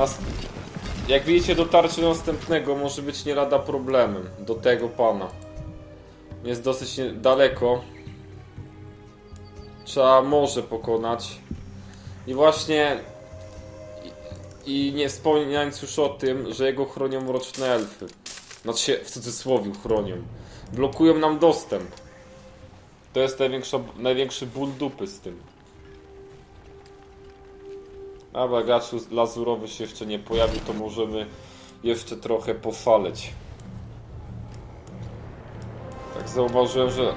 Nas... Jak widzicie, dotarcie do następnego może być nie lada problemem. Do tego pana. Jest dosyć daleko. Trzeba morze pokonać. I właśnie... I, I nie wspominając już o tym, że jego chronią mroczne elfy. Znaczy się w cudzysłowie chronią. Blokują nam dostęp. To jest największa, największy ból dupy z tym. Dobra, gracz lazurowy się jeszcze nie pojawił, to możemy jeszcze trochę pofaleć. Tak zauważyłem, że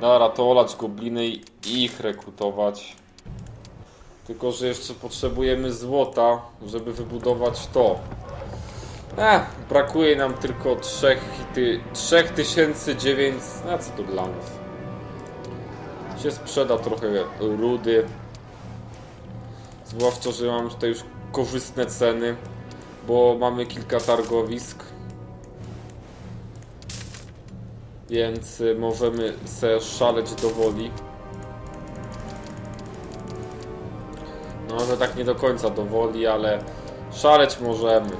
Dobra, to olać gobliny i ich rekrutować. Tylko, że jeszcze potrzebujemy złota, żeby wybudować to. Ech, brakuje nam tylko 3 hity, 3900, na co to dla nas? Się sprzeda trochę rudy. Zwłaszcza, że mam tutaj już korzystne ceny, bo mamy kilka targowisk. Więc y, możemy se szaleć do woli. No, to tak nie do końca do woli, ale szaleć możemy.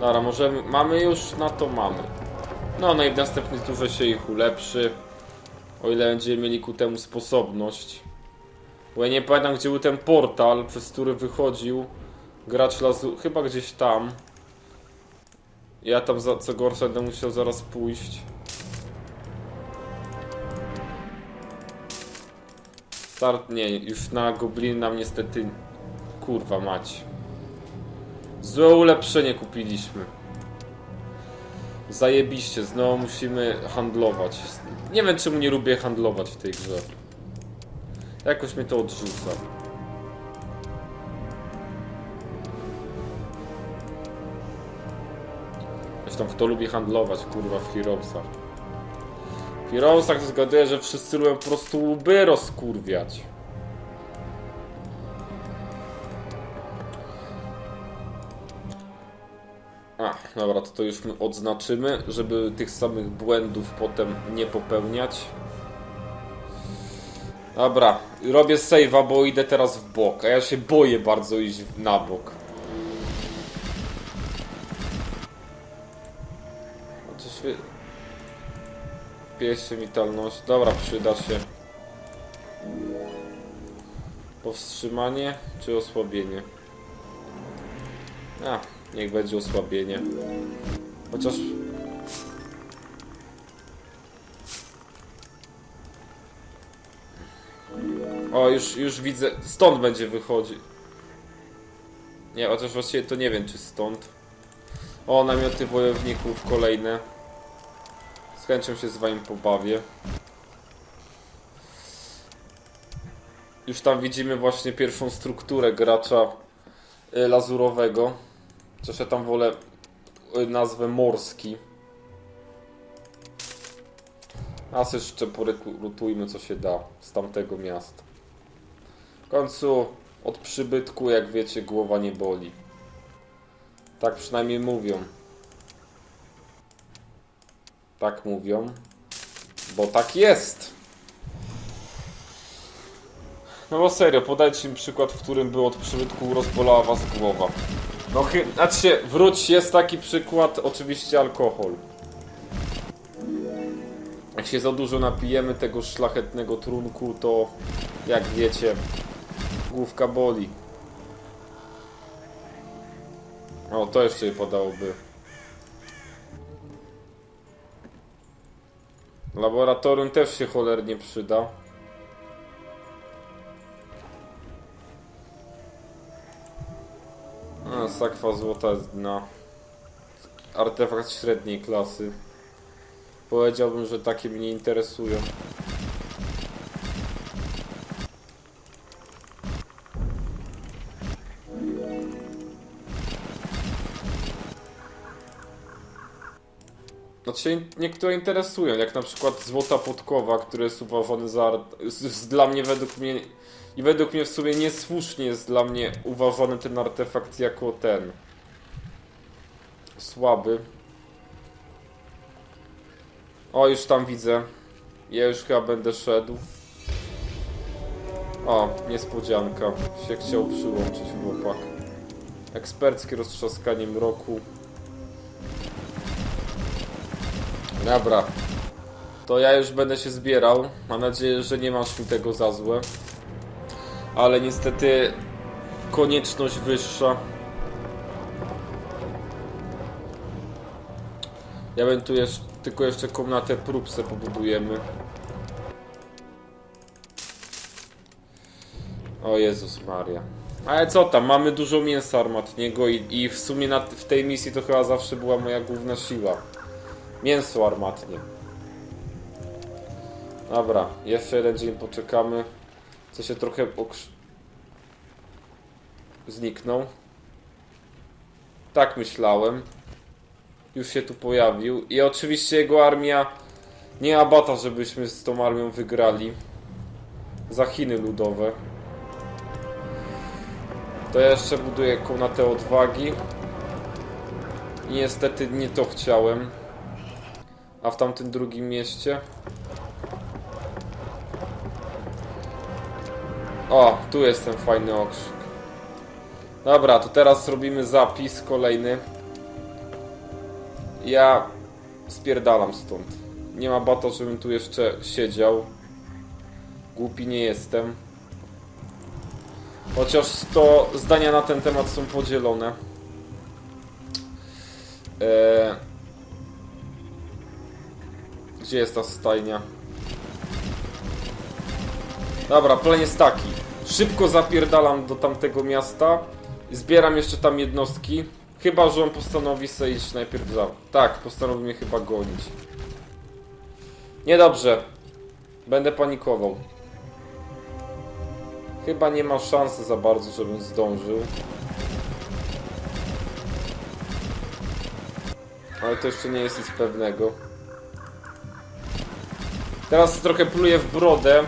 Dobra, możemy, mamy już, na to mamy. No, no i w następnym turze się ich ulepszy. O ile będziemy mieli ku temu sposobność. Bo ja nie pamiętam, gdzie był ten portal, przez który wychodził gracz lazu... Chyba gdzieś tam. Ja tam za, co gorsza będę musiał zaraz pójść. Start, nie, już na goblin nam niestety... Kurwa mać. Złe ulepszenie kupiliśmy. Zajebiście, znowu musimy handlować. Nie wiem czemu nie lubię handlować w tej grze. Jakoś mnie to odrzuca. Zresztą kto lubi handlować, kurwa, w Heroesach. W Heroesach zgaduję, że wszyscy lubią po prostu łby rozkurwiać. A, dobra, to to już my odznaczymy, żeby tych samych błędów potem nie popełniać. Dobra, robię save'a, bo idę teraz w bok, a ja się boję bardzo iść na bok. To świe... Piesie witalność. Dobra, przyda się. Powstrzymanie czy osłabienie? A, niech będzie osłabienie. Chociaż... O, już, już widzę. Stąd będzie wychodzi. Nie, chociaż właściwie to nie wiem, czy stąd. O, namioty wojowników kolejne. Z chęcią się z wami pobawię. Już tam widzimy właśnie pierwszą strukturę gracza y, lazurowego. Chociaż ja tam wolę y, nazwę morski. A jeszcze porekrutujmy co się da z tamtego miasta. W końcu od przybytku, jak wiecie, głowa nie boli. Tak przynajmniej mówią. Tak mówią. Bo tak jest. No bo serio, podajcie mi przykład, w którym by od przybytku rozbolała was głowa. No chy... Znaczy wróć, jest taki przykład, oczywiście alkohol. Jak się za dużo napijemy tego szlachetnego trunku, to jak wiecie, główka boli. O, to jeszcze podałoby. Laboratorium też się cholernie przyda. A, sakwa złota jest dna. Artefakt średniej klasy. Powiedziałbym, że takie mnie interesują. Znaczy niektóre interesują, jak na przykład złota podkowa, który jest uważany za... z- Dla mnie, według mnie... I według mnie w sumie niesłusznie jest dla mnie uważany ten artefakt jako ten... Słaby. O, już tam widzę. Ja już chyba będę szedł. O, niespodzianka. Się chciał przyłączyć chłopak. Eksperckie roztrzaskanie mroku. Dobra. To ja już będę się zbierał. Mam nadzieję, że nie masz mi tego za złe. Ale niestety konieczność wyższa. Ja bym tu jeszcze, tylko jeszcze komnatę prób se pobudujemy. O Jezus Maria. Ale co tam, mamy dużo mięsa armatniego i, i w sumie na, w tej misji to chyba zawsze była moja główna siła. Mięso armatnie. Dobra, jeszcze jeden dzień poczekamy. Co się trochę okrz... Zniknął. Tak myślałem. Już się tu pojawił. I oczywiście jego armia... Nie abata, żebyśmy z tą armią wygrali. Za Chiny ludowe. To ja jeszcze buduję komnatę odwagi. Niestety nie to chciałem. A w tamtym drugim mieście? O, tu jest ten fajny okrzyk. Dobra, to teraz robimy zapis kolejny. Ja spierdalam stąd. Nie ma bata, żebym tu jeszcze siedział. Głupi nie jestem. Chociaż to zdania na ten temat są podzielone. Eee... Gdzie jest ta stajnia? Dobra, plan jest taki. Szybko zapierdalam do tamtego miasta. Zbieram jeszcze tam jednostki. Chyba, że on postanowi sobie iść najpierw za... Tak, postanowi mnie chyba gonić. Niedobrze. Będę panikował. Chyba nie ma szansy za bardzo, żebym zdążył. Ale to jeszcze nie jest nic pewnego. Teraz trochę pluję w brodę.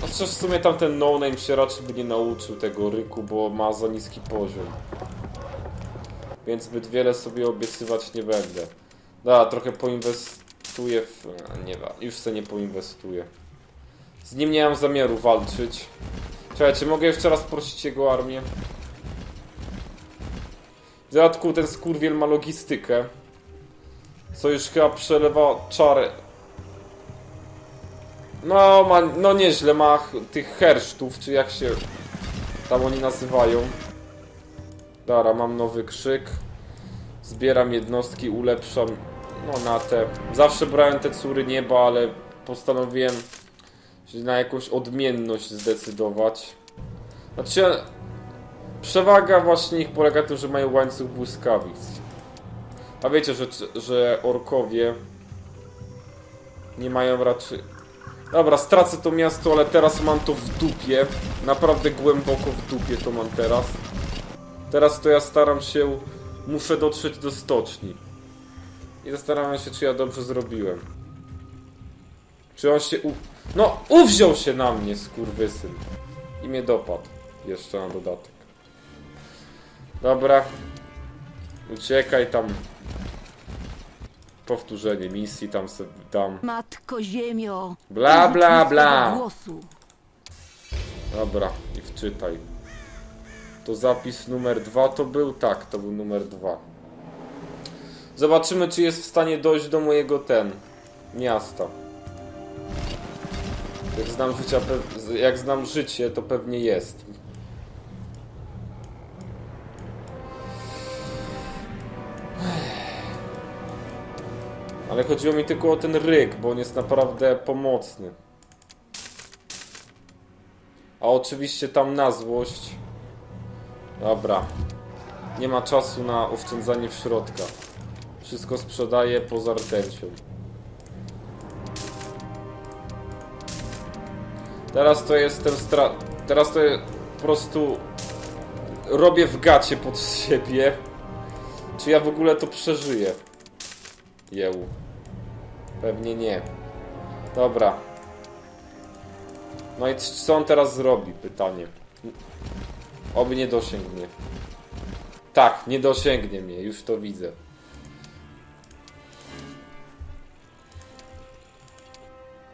Chociaż w sumie tamten no-name się raczej by nie nauczył tego ryku, bo ma za niski poziom. Więc zbyt wiele sobie obiecywać nie będę. Da, trochę poinwestuję w... Nie da, już se nie poinwestuję. Z nim nie mam zamiaru walczyć. Czekajcie, mogę jeszcze raz prosić jego armię? W dodatku ten skurwiel ma logistykę. Co już chyba przelewa czarę. No, ma, no nieźle ma ch- tych hersztów, czy jak się tam oni nazywają. Dobra, mam nowy krzyk. Zbieram jednostki, ulepszam no na te. Zawsze brałem te córy nieba, ale postanowiłem się na jakąś odmienność zdecydować. Znaczy, przewaga właśnie ich polega na tym, że mają łańcuch błyskawic. A wiecie, że, że orkowie nie mają raczej... Dobra, stracę to miasto, ale teraz mam to w dupie. Naprawdę głęboko w dupie to mam teraz. Teraz to ja staram się... Muszę dotrzeć do stoczni. I zastanawiam się, czy ja dobrze zrobiłem. Czy on się u... No, uwziął się na mnie, skurwysyn. I mnie dopadł. Jeszcze na dodatek. Dobra. Uciekaj tam. Powtórzenie misji tam sobie dam. Matko Ziemio! Bla, bla, bla. Głosu. Dobra, i wczytaj. To zapis numer dwa to był? Tak, to był numer dwa. Zobaczymy, czy jest w stanie dojść do mojego ten miasta. Jak znam, życia, jak znam życie, to pewnie jest. Ale chodziło mi tylko o ten ryk, bo on jest naprawdę pomocny. A oczywiście tam na złość. Dobra. Nie ma czasu na oszczędzanie w środka. Wszystko sprzedaję poza rtęcią. Teraz to jestem stra... Teraz to po prostu robię w gacie pod siebie. Czy ja w ogóle to przeżyję? Jeł. Pewnie nie. Dobra. No i co on teraz zrobi? Pytanie. Oby nie dosięgnie. Tak, nie dosięgnie mnie, już to widzę.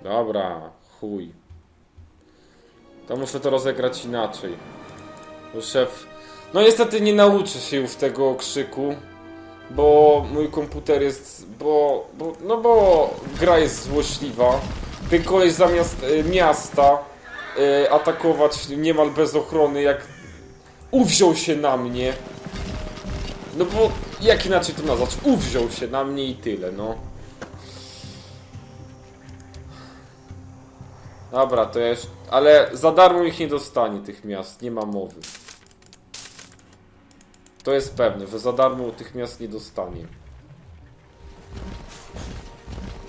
Dobra, chuj. To muszę to rozegrać inaczej. Bo szef... No niestety nie nauczy się już tego krzyku, bo mój komputer jest... bo... bo no bo gra jest złośliwa. Ten koleś zamiast y, miasta y, atakować niemal bez ochrony, jak uwziął się na mnie. No bo jak inaczej to nazwać? Uwziął się na mnie i tyle, no. Dobra, to jeszcze... Ale za darmo ich nie dostanie tych miast, nie ma mowy. To jest pewne, że za darmo tych miast nie dostanie.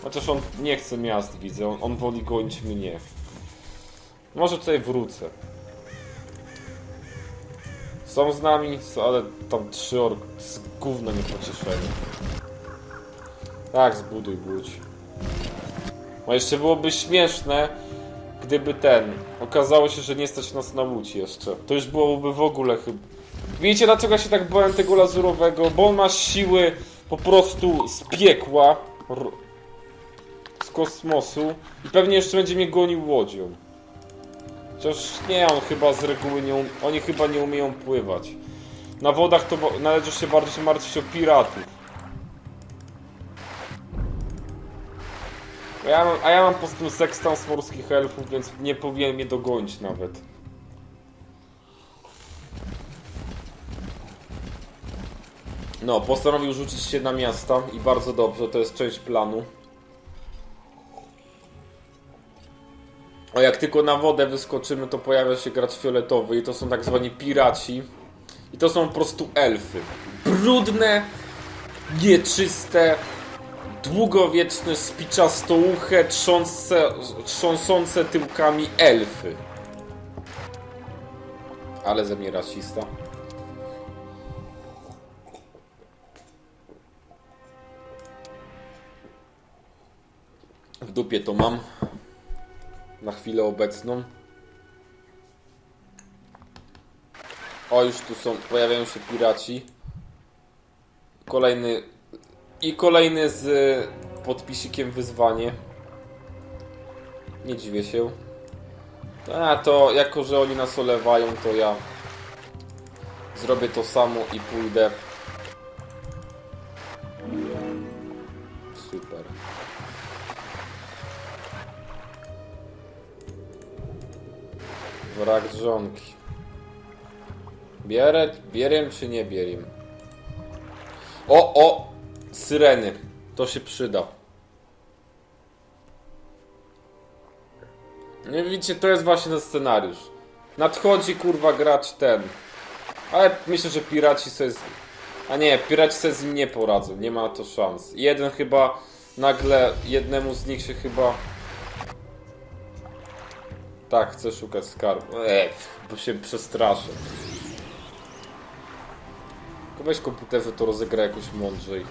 Chociaż on nie chce miast, widzę. On, on woli gonić mnie. Może tutaj wrócę. Są z nami, ale tam trzy ork z gówno niepocieszenie. Tak, zbuduj łódź. No jeszcze byłoby śmieszne, gdyby ten... Okazało się, że nie stać nas na łódź jeszcze. To już byłoby w ogóle chyba... Wiecie dlaczego się tak bałem tego lazurowego? Bo on ma siły po prostu z piekła. Z kosmosu. I pewnie jeszcze będzie mnie gonił łodzią. Chociaż nie, on chyba z reguły nie um... Oni chyba nie umieją pływać. Na wodach to należy się bardziej martwić o piratów. A ja, mam, a ja mam po prostu sekstans morskich elfów, więc nie powinien mnie dogonić nawet. No, postanowił rzucić się na miasta i bardzo dobrze, to jest część planu. A jak tylko na wodę wyskoczymy, to pojawia się gracz fioletowy i to są tak zwani piraci. I to są po prostu elfy. Brudne, nieczyste, długowieczne, spiczastouche, trząsce, trząsące tyłkami elfy. Ale ze mnie rasista. Dupie to mam. Na chwilę obecną. O, już tu są, pojawiają się piraci. Kolejny i kolejny z e, podpisikiem wyzwanie. Nie dziwię się. A to jako, że oni nas olewają, to ja zrobię to samo i pójdę. Wrak drzonki. Bierę, bieriem czy nie bieriem? O, o! Syreny. To się przyda. Nie widzicie, to jest właśnie ten scenariusz. Nadchodzi kurwa gracz ten. Ale myślę, że piraci sobie. Z... A nie, piraci sobie z nim nie poradzą. Nie ma to szans. Jeden chyba nagle. Jednemu z nich się chyba. Tak, chce szukać skarbu. Eee, bo się przestraszę. Tylko weź komputerze to rozegra jakoś mądrzej.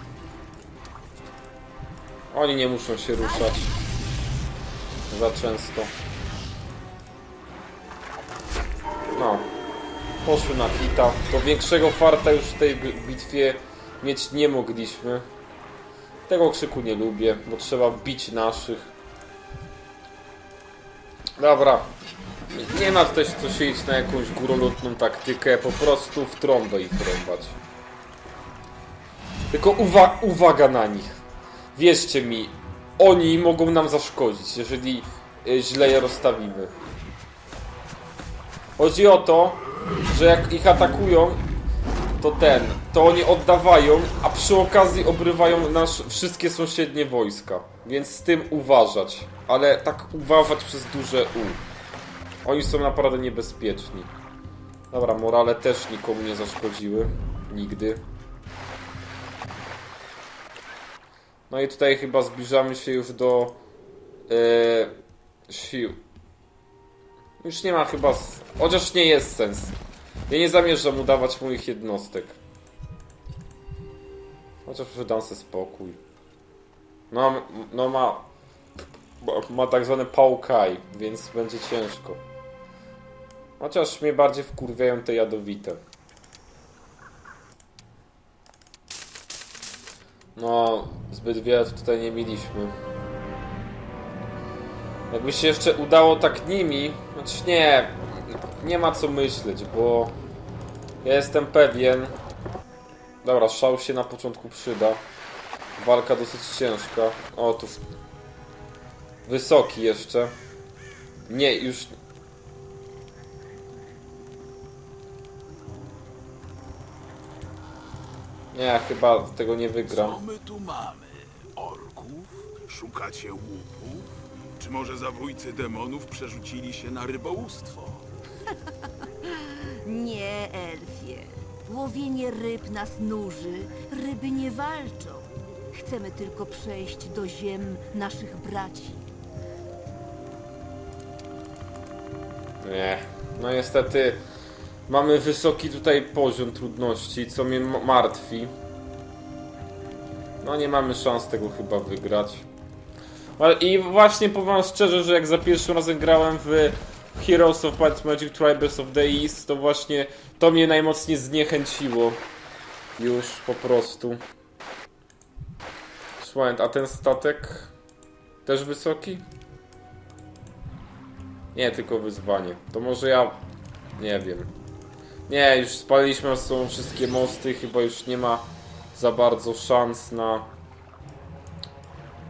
Oni nie muszą się ruszać. Za często. No. Poszły na hita. To większego farta już w tej bi- bitwie mieć nie mogliśmy. Tego krzyku nie lubię, bo trzeba bić naszych. Dobra. Nie ma też co siedzieć na jakąś górolotną taktykę, po prostu w trąbę ich rąbać. Tylko uwa uwaga na nich. Wierzcie mi, oni mogą nam zaszkodzić, jeżeli y, źle je rozstawimy. Chodzi o to, że jak ich atakują, to ten, to oni oddawają, a przy okazji obrywają nasz, wszystkie sąsiednie wojska. Więc z tym uważać. Ale tak uważać przez duże U. Oni są naprawdę niebezpieczni. Dobra, morale też nikomu nie zaszkodziły. Nigdy. No i tutaj chyba zbliżamy się już do e, sił. Już nie ma chyba. Chociaż nie jest sens. Ja nie zamierzam udawać moich jednostek. Chociaż dam sobie spokój. No, no ma. Ma tak zwany pałkaj, więc będzie ciężko. Chociaż mnie bardziej wkurwiają te jadowite. No, zbyt wiele tutaj nie mieliśmy. Jakby się jeszcze udało tak nimi, znaczy nie, nie ma co myśleć, bo ja jestem pewien. Dobra, szał się na początku przyda. Walka dosyć ciężka. O, tu wysoki jeszcze. Nie, już Nie, chyba tego nie wygram. Co my tu mamy? Orków? Szukacie łupów? Czy może zabójcy demonów przerzucili się na rybołówstwo? Nie, Elfie. Łowienie ryb nas nuży. Ryby nie walczą. Chcemy tylko przejść do ziem naszych braci. Nie. No niestety mamy wysoki tutaj poziom trudności, co mnie martwi. No nie mamy szans tego chyba wygrać. I właśnie powiem szczerze, że jak za pierwszym razem grałem w Heroes of Might and Magic Tribes of the East, to właśnie to mnie najmocniej zniechęciło. Już po prostu. Słuchaj, a ten statek też wysoki? Nie, tylko wyzwanie. To może ja... Nie wiem. Nie, już spaliliśmy są wszystkie mosty, chyba już nie ma za bardzo szans na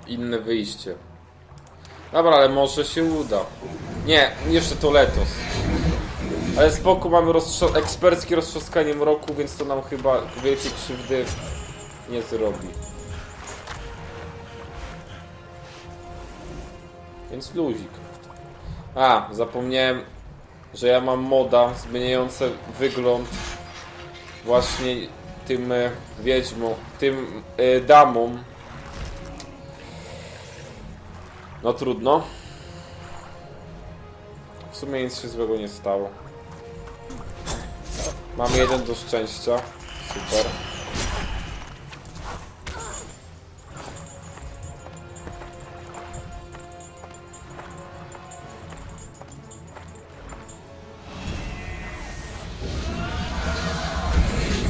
inne wyjście. Dobra, ale może się uda. Nie, jeszcze to Letos. Ale spoko, mamy roztrza- eksperckie roztrzaskanie mroku, więc to nam chyba wielkiej krzywdy nie zrobi. Więc luzik. A, zapomniałem, że ja mam moda zmieniające wygląd właśnie tym e, tym e, damom. No trudno. W sumie nic się złego nie stało. Mamy jeden do szczęścia. Super.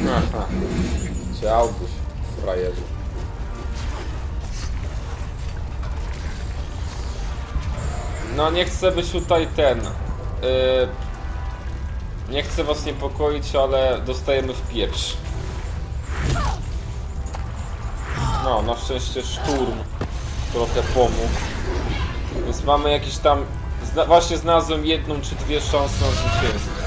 Aha. Chciałbyś, frajerze. No nie chcę być tutaj ten. Yy, nie chcę was niepokoić, ale dostajemy w pieprz. No, na szczęście szturm trochę pomógł. Więc mamy jakieś tam. Zna właśnie znalazłem jedną czy dwie szanse na zwycięstwo.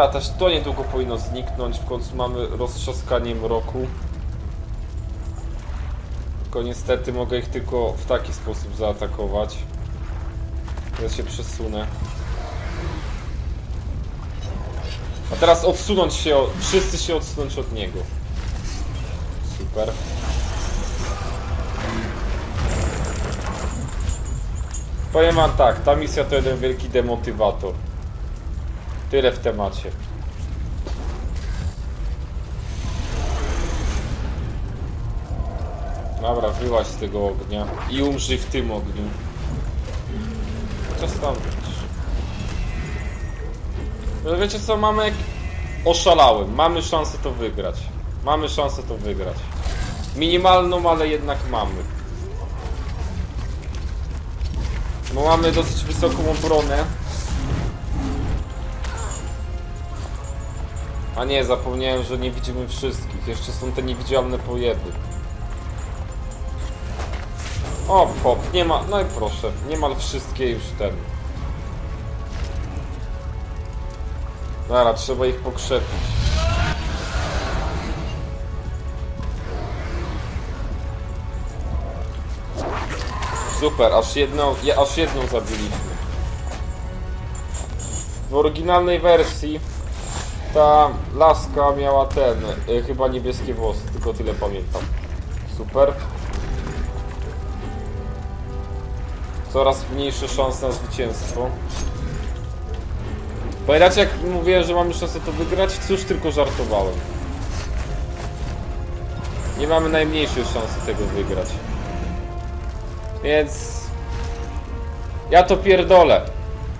A, też to niedługo powinno zniknąć. W końcu mamy roztrzaskanie mroku. Tylko niestety mogę ich tylko w taki sposób zaatakować. Ja się przesunę. A teraz odsunąć się, wszyscy się odsunąć od niego. Super. Powiem wam tak, ta misja to jeden wielki demotywator. Tyle w temacie. Dobra, wyłaź z tego ognia i umrzyj w tym ogniu. Chociaż tam no wiecie co, mamy... Oszalałem, mamy szansę to wygrać. Mamy szansę to wygrać. Minimalną, ale jednak mamy. Bo mamy dosyć wysoką obronę. A nie, zapomniałem, że nie widzimy wszystkich. Jeszcze są te niewidzialne pojeby. O, pop, nie ma, no i proszę, niemal wszystkie już ten. Dobra, trzeba ich pokrzepić. Super, aż jedną, je, aż jedną zabiliśmy. W oryginalnej wersji ta laska miała ten, y, chyba niebieskie włosy, tylko tyle pamiętam. Super. Coraz mniejsze szanse na zwycięstwo. Pamiętacie jak mówiłem, że mamy szansę to wygrać? Cóż, tylko żartowałem. Nie mamy najmniejszej szansy tego wygrać. Więc... Ja to pierdolę.